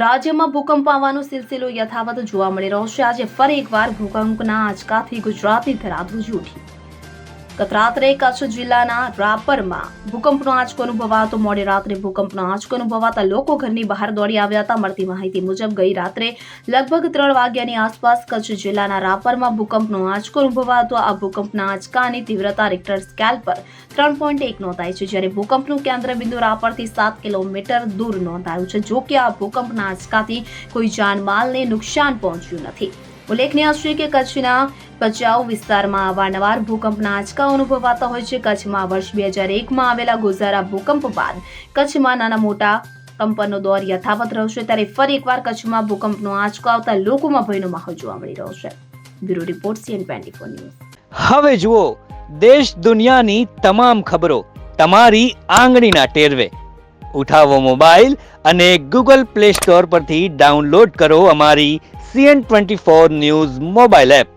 રાજ્યમાં ભૂકંપ આવવાનો સિલસિલો યથાવત જોવા મળી રહ્યો છે. આજે ફરી એકવાર ભૂકંપના આંચકાથી ગુજરાતની ધરા ધ્રુજી ઉઠી. ગત રાત્રે કચ્છ જિલ્લાના રાપરમાં ભૂકંપનો આંચકો અનુભવાતો, મોડી રાત્રે ભૂકંપનો આંચકો અનુભવાતા લોકો ઘરની બહાર દોડી આવ્યા હતા. મળતી માહિતી મુજબ ગઈ રાત્રે લગભગ ત્રણ વાગ્યાની આસપાસ કચ્છ જિલ્લાના રાપરમાં ભૂકંપનો આંચકો અનુભવાતો. આ ભૂકંપના આંચકાની તીવ્રતા રિક્ટર સ્કેલ પર ત્રણ પોઈન્ટ એક નોંધાય છે, જ્યારે ભૂકંપનું કેન્દ્ર બિંદુ રાપરથી સાત કિલોમીટર દૂર નોંધાયું છે, જો કે આ ભૂકંપના આંચકાથી કોઈ જાનમાલને નુકસાન પહોંચ્યું નથી. ઉલ્લેખનીય છે કે કચ્છના ભચાઉ વિસ્તારમાં અવારનવાર ભૂકંપના આંચકા અનુભવાતા હોય છે. કચ્છમાં વર્ષ બે હજાર એકમાં આવેલા ગોઝારા ભૂકંપ બાદ કચ્છમાં નાના મોટા કંપનનો દોર યથાવત રહેશે ત્યારે ફરી એકવાર કચ્છમાં ભૂકંપનો આંચકો આવતા લોકોમાં ભયનો માહોલ જોવા મળી રહ્યો છે. Bureau report CN twenty four હવે જુઓ, દેશ દુનિયાની તમામ ખબરો તમારી આંગળીના ટેરવે. ઉઠાવો મોબાઈલ અને ગૂગલ પ્લે સ્ટોર પરથી ડાઉનલોડ કરો અમારી CN twenty four news mobile app.